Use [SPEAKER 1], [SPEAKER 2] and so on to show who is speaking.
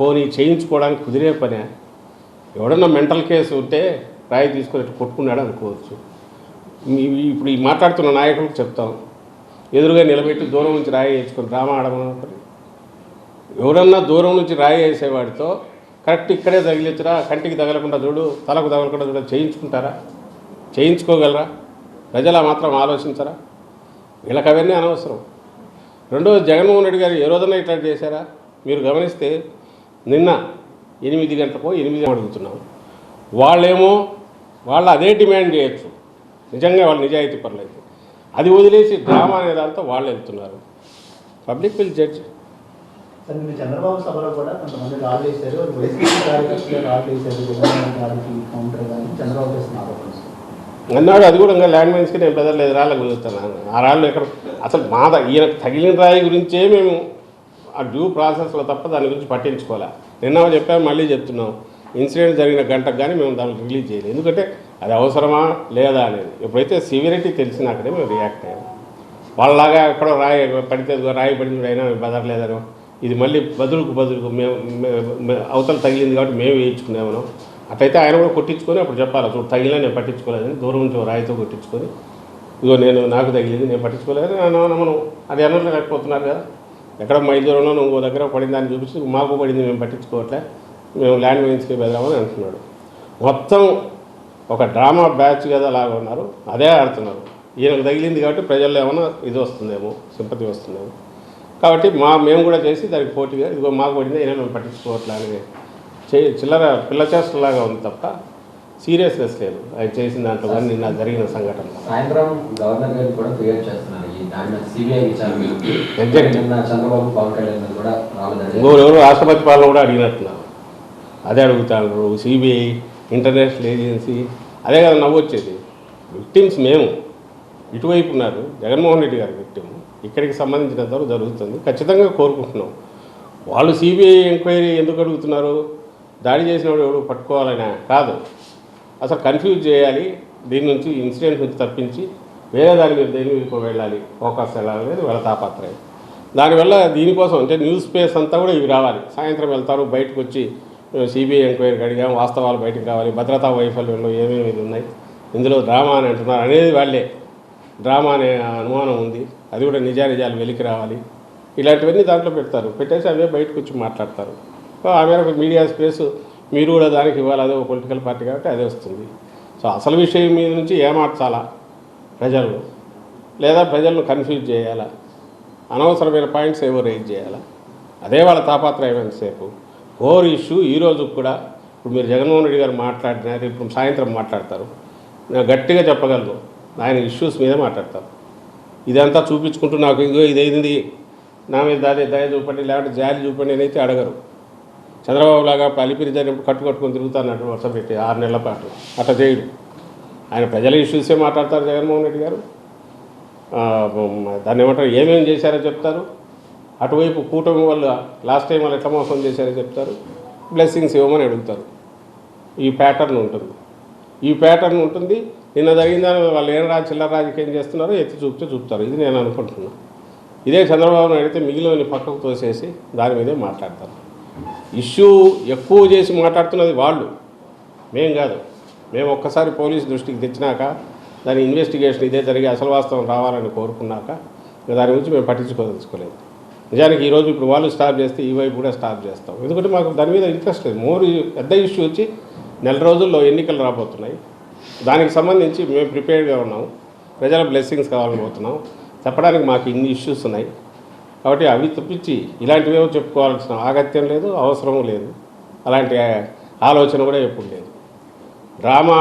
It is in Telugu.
[SPEAKER 1] పోనీ చేయించుకోవడానికి కుదిరే పనే. ఎవడన్నా మెంటల్ కేసు ఉంటే రాయి తీసుకొని ఇట్లా కొట్టుకున్నాడు అనుకోవచ్చు. ఇప్పుడు ఈ మాట్లాడుతున్న నాయకులకు చెప్తాం. ఎదురుగా నిలబెట్టి దూరం నుంచి రాయి వేసుకొని డ్రామా ఆడమని ఎవరన్నా దూరం నుంచి రాయి వేసేవాడితో కరెక్ట్ ఇక్కడే తగిలించరా కంటికి తగలకుండా చూడు తలకు తగలకుండా చూడ చేయించుకుంటారా? చేయించుకోగలరా? ప్రజలా మాత్రం ఆలోచించరా? వీళ్ళకి అవన్నీ అనవసరం. రెండోది జగన్మోహన్ రెడ్డి గారు ఏ రోజున ఇట్లా చేశారా? మీరు గమనిస్తే నిన్న ఎనిమిది గంటలకు ఎనిమిది అడుగుతున్నాం. వాళ్ళేమో వాళ్ళు అదే డిమాండ్ చేయొచ్చు. నిజంగా వాళ్ళు నిజాయితీ పర్లేదు. అది వదిలేసి డ్రామా అనే దాంతో వాళ్ళు వెళ్తున్నారు. Public will judge.
[SPEAKER 2] చంద్రబాబు సభలో కూడా కొంతమంది రాళ్ళు వేశారు. రాళ్ళు వేశారు. కౌంటర్ చంద్రబాబు.
[SPEAKER 1] అన్నాడు అది కూడా ఇంకా ల్యాండ్ మైన్స్కి నేను బెదరలేదు. రాళ్ళకు కుదురుతున్నాను ఆ రాళ్ళు ఎక్కడ అసలు మా ఈయనకు తగిలిన రాయి గురించే మేము ఆ డ్యూ ప్రాసెస్లో తప్ప దాని గురించి పట్టించుకోలే నిన్న చెప్పాము మళ్ళీ చెప్తున్నాం. ఇన్సిడెంట్ జరిగిన గంటకు కానీ మేము దాన్ని రిలీజ్ చేయలేదు. ఎందుకంటే అది అవసరమా లేదా అనేది. ఎప్పుడైతే తెలిసిన తెలిసినాకనే మేము రియాక్ట్ అయ్యాము వాళ్ళలాగా ఎక్కడో రాయి పడితే ఇదిగో రాయి పడింది అయినా బెదరలేదనో. ఇది మళ్ళీ బదులుకు బదులుకు మేము అవతల తగిలింది కాబట్టి మేము వేయించుకున్నామనో అట్లయితే ఆయన కూడా కొట్టించుకొని అప్పుడు చెప్పాలి చూడు తగిలినా నేను పట్టించుకోలేదని దూరం నుంచి రాయితో కొట్టించుకొని ఇదిగో నేను నాకు తగిలింది నేను పట్టించుకోలేదు మనం అది అనలేకపోతున్నారు కదా. ఎక్కడ మైదూరంలో నువ్వు దగ్గర పడిందని దాన్ని చూపించి మాకు పడింది మేము పట్టించుకోవట్లే మేము ల్యాండ్ మైన్స్కి వెళ్దామని అంటున్నాడు. మొత్తం ఒక డ్రామా బ్యాచ్ కదా లాగా ఉన్నారు అదే ఆడుతున్నారు. ఈయనకు తగిలింది కాబట్టి ప్రజల్లో ఏమైనా ఇది వస్తుందేమో సింపతి వస్తుందేమో. కాబట్టి మా మేము కూడా చేసి దానికి పోటీగా ఇదిగో మాకు పడింది అయినా మేము పట్టించుకోవట్లే చే చిల్లర పిల్ల చేష్టలాగా ఉంది తప్ప సీరియస్నెస్ లేదు. ఆయన చేసిన దాంట్లో కానీ నిన్న జరిగిన సంఘటన.
[SPEAKER 3] సాయంత్రం గవర్నర్ గారు కూడా ఫిర్యాదు చేస్తున్నారు.
[SPEAKER 1] ఎవరు రాష్ట్రపతి పాలన కూడా అడిగినట్టున్నారు. అదే అడుగుతారు సిబిఐ ఇంటర్నేషనల్ ఏజెన్సీ అదే కదా నవ్వొచ్చేది. విక్టిమ్స్ మేము. ఇటువైపు ఉన్నారు జగన్మోహన్ రెడ్డి గారి విక్టిమ్. ఇక్కడికి సంబంధించినంత వరకు జరుగుతుంది. ఖచ్చితంగా కోరుకుంటున్నాం. వాళ్ళు సిబిఐ ఎంక్వైరీ ఎందుకు అడుగుతున్నారు? దాడి చేసినప్పుడు ఎవడు? పట్టుకోవాలనే కాదు. అసలు కన్ఫ్యూజ్ చేయాలి. దీని నుంచి ఇన్సిడెంట్ నుంచి తప్పించి వేరే దాని మీద దేని వెళ్ళాలి. ఫోకస్ వెళ్ళాలి అనేది వాళ్ళ తాపత్రయం. దానివల్ల దీనికోసం అంటే న్యూస్ స్పేస్ అంతా కూడా ఇవి రావాలి. సాయంత్రం వెళ్తారు బయటకు వచ్చి సిబిఐ ఎంక్వైరీకి అడిగాం వాస్తవాలు బయటకు రావాలి భద్రతా వైఫల్యంలో ఏమేమి ఉన్నాయి ఇందులో డ్రామా అని అంటున్నారు అనేది వాళ్ళే. డ్రామా అనే అనుమానం ఉంది. అది కూడా నిజానిజాలు వెలికి రావాలి. ఇలాంటివన్నీ దాంట్లో పెడతారు. పెట్టేసి అవే బయటకు వచ్చి మాట్లాడతారు. సో ఆ మేరకు మీడియా స్పేస్ మీరు కూడా దానికి ఇవ్వాలి. అదే ఒక పొలిటికల్ పార్టీ కాబట్టి అదే వస్తుంది. సో అసలు విషయం మీద నుంచి ఏమార్చాలా ప్రజలు లేదా ప్రజలను కన్ఫ్యూజ్ చేయాలా? అనవసరమైన పాయింట్స్ ఏవో రేజ్ చేయాలా? అదే వాళ్ళ తాపాత్రయం సేపు. ఓవర్ ఇష్యూ ఈ రోజు కూడా ఇప్పుడు మీరు జగన్మోహన్ రెడ్డి గారు మాట్లాడినారు ఇప్పుడు సాయంత్రం మాట్లాడతారు. నేను గట్టిగా చెప్పగలను. ఆయన ఇష్యూస్ మీద మాట్లాడతారు. ఇదంతా చూపించుకుంటూ నాకు ఇదిగో ఇదైంది నా మీద దాదే దయ చూపండి లేకపోతే జాలి చూపండి అని అయితే అడగరు. చంద్రబాబు లాగా పలిపిరి జరిగినప్పుడు కట్టు కట్టుకొని తిరుగుతానట్టు వర్షం పెట్టి ఆరు నెలల పాటు. అట్లా చేయడు. ఆయన ప్రజల ఇష్యూసే మాట్లాడతారు జగన్మోహన్ రెడ్డి గారు? దాన్ని ఏమంటారు? ఏమేమి చేశారో చెప్తారు? అటువైపు కూటమి వల్ల లాస్ట్ టైం వాళ్ళు ఎట్లా మోసం చేశారో చెప్తారు? బ్లెస్సింగ్స్ ఇవ్వమని అడుగుతారు. ఈ ప్యాటర్న్ ఉంటుంది. ఈ ప్యాటర్న్ ఉంటుంది. నిన్న జరిగిన వాళ్ళు ఏం రాజు చిల్లర రాజకీయం చేస్తున్నారో ఎత్తి చూపితే చూపుతారు. ఇది నేను అనుకుంటున్నాను ఇదే చంద్రబాబు నాయుడు అయితే మిగిలిన పక్కకు తోసేసి దాని మీదే మాట్లాడతారు. ఇష్యూ ఎక్కువ చేసి మాట్లాడుతున్నది వాళ్ళు. మేం కాదు. మేము ఒక్కసారి పోలీసు దృష్టికి తెచ్చినాక దాని ఇన్వెస్టిగేషన్ ఇదే జరిగి అసలు వాస్తవం రావాలని కోరుకున్నాక దాని గురించి మేము పట్టించుకోదలుచుకోలేదు. నిజానికి ఈరోజు ఇప్పుడు వాళ్ళు స్టాప్ చేస్తే ఈ వైపు కూడా స్టాప్ చేస్తాం. ఎందుకంటే మాకు దాని మీద ఇంట్రెస్ట్ లేదు. మోర్ పెద్ద ఇష్యూ వచ్చి నెల రోజుల్లో ఎన్నికలు రాబోతున్నాయి. దానికి సంబంధించి మేము ప్రిపేర్డ్గా ఉన్నాం. ప్రజల బ్లెస్సింగ్స్ కావాలని పోతున్నాం చెప్పడానికి మాకు ఇన్ని ఇష్యూస్ ఉన్నాయి. కాబట్టి అవి తప్పించి ఇలాంటివేవో చెప్పుకోవాల్సిన ఆగత్యం లేదు అవసరం లేదు. అలాంటి ఆలోచన కూడా ఎప్పుడు లేదు. డ్రామా